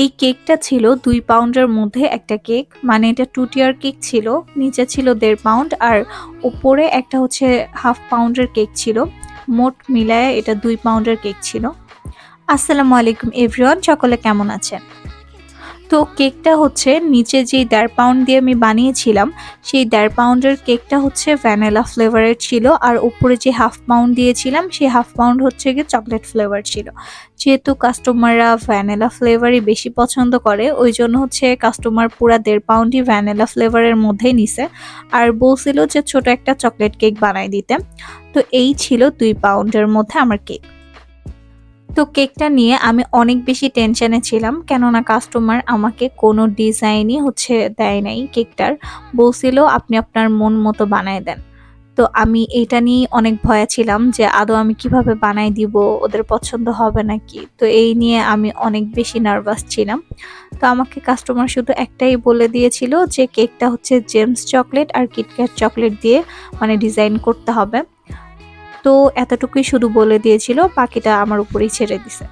এই কেকটা ছিল দুই পাউন্ডের মধ্যে একটা কেক মানে এটা টু টিয়ার কেক ছিল। নিচে ছিল দেড় পাউন্ড আর উপরে একটা হচ্ছে হাফ পাউন্ডের কেক ছিল। মোট মিলায় এটা দুই পাউন্ডের কেক ছিল। আসসালামু আলাইকুম এভরিওয়ান, সকলে কেমন আছেন? তো কেকটা হচ্ছে নিচে যে দেড় পাউন্ড দিয়ে আমি বানিয়েছিলাম, সেই দেড় পাউন্ডের কেকটা হচ্ছে ভ্যানিলা ফ্লেভারের ছিল আর উপরে যে হাফ পাউন্ড দিয়েছিলাম, সেই হাফ পাউন্ড হচ্ছে গিয়ে চকলেট ফ্লেভার ছিল। যেহেতু কাস্টমাররা ভ্যানিলা ফ্লেভারই বেশি পছন্দ করে, ওই জন্য হচ্ছে কাস্টমার পুরা দেড় পাউন্ডই ভ্যানিলা ফ্লেভারের মধ্যেই নিছে আর বলছিল যে ছোট একটা চকলেট কেক বানাই দিতে। তো এই ছিল দুই পাউন্ডের মধ্যে আমার কেক তো কেকটা নিয়ে আমি অনেক বেশি টেনশনে ছিলাম, কেননা কাস্টমার আমাকে কোনো ডিজাইনই হচ্ছে দেয় নাই কেকটার। বলছিল, আপনি আপনার মন মতো বানায় দেন। তো আমি এটা নিয়ে অনেক ভয়ে ছিলাম যে, আদৌ আমি কীভাবে বানাই দিব? ওদের পছন্দ হবে নাকি? তো এই নিয়ে আমি অনেক বেশি নার্ভাস ছিলাম। তো আমাকে কাস্টমার শুধু একটাই বলে দিয়েছিল যে, কেকটা হচ্ছে জেমস চকলেট আর কিটক্যাট চকলেট দিয়ে মানে ডিজাইন করতে হবে। তো এতটুকুই শুধু বলে দিয়েছিল, বাকিটা আমার উপরেই ছেড়ে দিছে।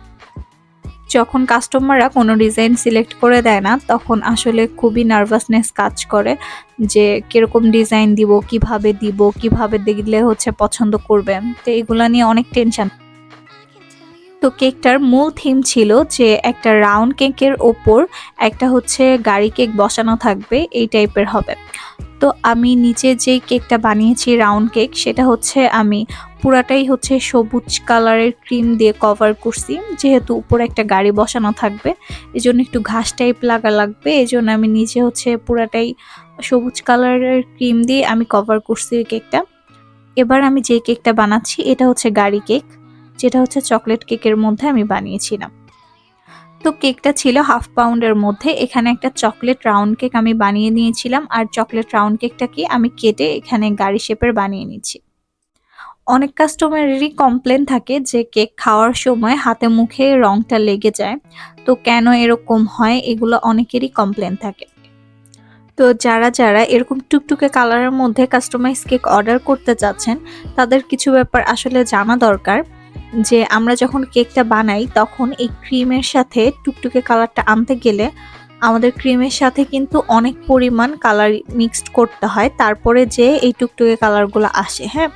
যখন কাস্টমাররা কোনো ডিজাইন সিলেক্ট করে দেয় না, তখন আসলে খুবই নার্ভাসনেস কাজ করে যে, কীরকম ডিজাইন দিব, কীভাবে দিব, কীভাবে দেখলে হচ্ছে পছন্দ করবে? তো এগুলো নিয়ে অনেক টেনশন তো কেকটার মূল থিম ছিল যে, একটা রাউন্ড কেকের ওপর একটা হচ্ছে গাড়ি কেক বসানো থাকবে, এই টাইপের হবে। তো আমি নিচে যে কেকটা বানিয়েছি রাউন্ড কেক সেটা হচ্ছে আমি পুরাটাই হচ্ছে সবুজ কালারের ক্রিম দিয়ে কভার করছি। যেহেতু উপরে একটা গাড়ি বসানো থাকবে এই জন্য একটু ঘাস টাইপ লাগা লাগবে। এই জন্য আমি নিচে হচ্ছে পুরাটাই সবুজ কালারের ক্রিম দিয়ে আমি কভার করছি ওই কেকটা এবার আমি যে কেকটা বানাচ্ছি, এটা হচ্ছে গাড়ি কেক যেটা হচ্ছে চকলেট কেকের মধ্যে আমি বানিয়েছিলাম। তো কেকটা ছিল হাফ পাউন্ডের মধ্যে। এখানে একটা চকলেট রাউন্ড কেক আমি বানিয়ে নিয়েছিলাম আর চকলেট রাউন্ড কেকটাকে আমি কেটে এখানে গাড়ি শেপের বানিয়ে নিচ্ছি অনেক কাস্টমারেরই কমপ্লেন থাকে যে কেক খাওয়ার সময় হাতে মুখে রংটা লেগে যায়। তো কেন এরকম হয় এগুলো অনেকেরই কমপ্লেন থাকে। তো যারা যারা এরকম টুকটুকে কালারের মধ্যে কাস্টমাইজ কেক অর্ডার করতে চাচ্ছেন, তাদের কিছু ব্যাপার আসলে জানা দরকার। যে আমরা যখন কেকটা বানাই, তখন এই ক্রিমের সাথে টুকটুকে কালারটা আনতে গেলে আমাদের ক্রিমের সাথে কিন্তু অনেক পরিমাণ কালার মিক্সড করতে হয়। তারপরে যে এই টুকটুকে কালারগুলো আসে হ্যাঁ?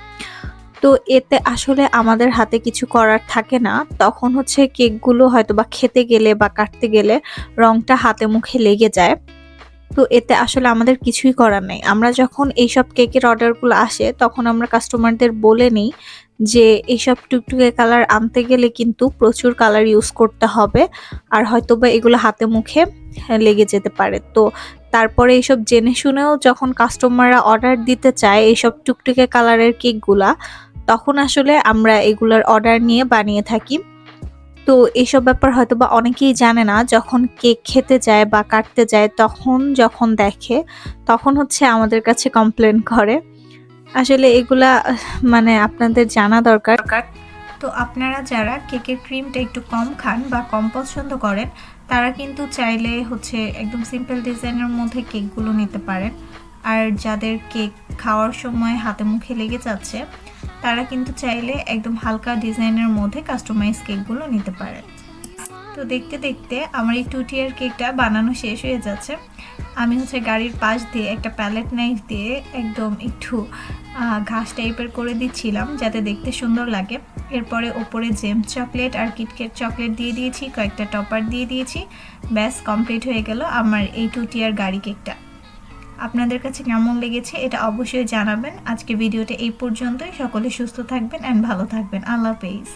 তো এতে আসলে আমাদের হাতে কিছু করার থাকে না। তখন হচ্ছে কেকগুলো হয়তো বা খেতে গেলে বা কাটতে গেলে রংটা হাতে মুখে লেগে যায়। তো এতে আসলে আমাদের কিছুই করার নেই। আমরা যখন এইসব কেকের অর্ডারগুলো আসে, তখন আমরা কাস্টমারদের বলে নিই যে এইসব টুকটুকে কালার আনতে গেলে কিন্তু প্রচুর কালার ইউজ করতে হবে। আর হয়তো বা এগুলো হাতে মুখে লেগে যেতে পারে। তো তারপরে এইসব জেনে শুনেও যখন কাস্টমাররা অর্ডার দিতে চায় এইসব টুকটুকে কালারের কেকগুলা, তখন আসলে আমরা এগুলোর অর্ডার নিয়ে বানিয়ে থাকি। তো এইসব ব্যাপার হয়তো বা অনেকেই জানে না, যখন কেক খেতে যায় বা কাটতে যায়, তখন যখন দেখে, তখন হচ্ছে আমাদের কাছে কমপ্লেন করে। আসলে এগুলা মানে আপনাদের জানা দরকার। তো আপনারা যারা কেকের ক্রিমটা একটু কম খান বা কম পছন্দ করেন, তারা কিন্তু চাইলে হচ্ছে একদম সিম্পল ডিজাইনের মধ্যে কেকগুলো নিতে পারেন। আর যাদের কেক খাওয়ার সময় হাতে মুখে লেগে যাচ্ছে, তারা কিন্তু চাইলে একদম হালকা ডিজাইনের মধ্যে কাস্টমাইজ কেকগুলো নিতে পারে তো দেখতে দেখতে আমার এই টুটিয়ার কেকটা বানানো শেষ হয়ে যাচ্ছে। আমি হচ্ছে গাড়ির পাশ দিয়ে একটা প্যালেট নাইফ দিয়ে একদম একটু ঘাস টাইপের করে দিচ্ছিলাম যাতে দেখতে সুন্দর লাগে। এরপরে ওপরে জেম চকলেট আর কিটকেট চকলেট দিয়ে দিয়েছি, কয়েকটা টপার দিয়ে দিয়েছি। ব্যাস, কমপ্লিট হয়ে গেল আমার এই টু টিয়ার গাড়ি কেকটা। আপনাদের কাছে কেমন লেগেছে এটা অবশ্যই জানাবেন। আজকে ভিডিওটা এই পর্যন্তই। সকলে সুস্থ থাকবেন অ্যান্ড ভালো থাকবেন। আল্লাহ হাফেজ।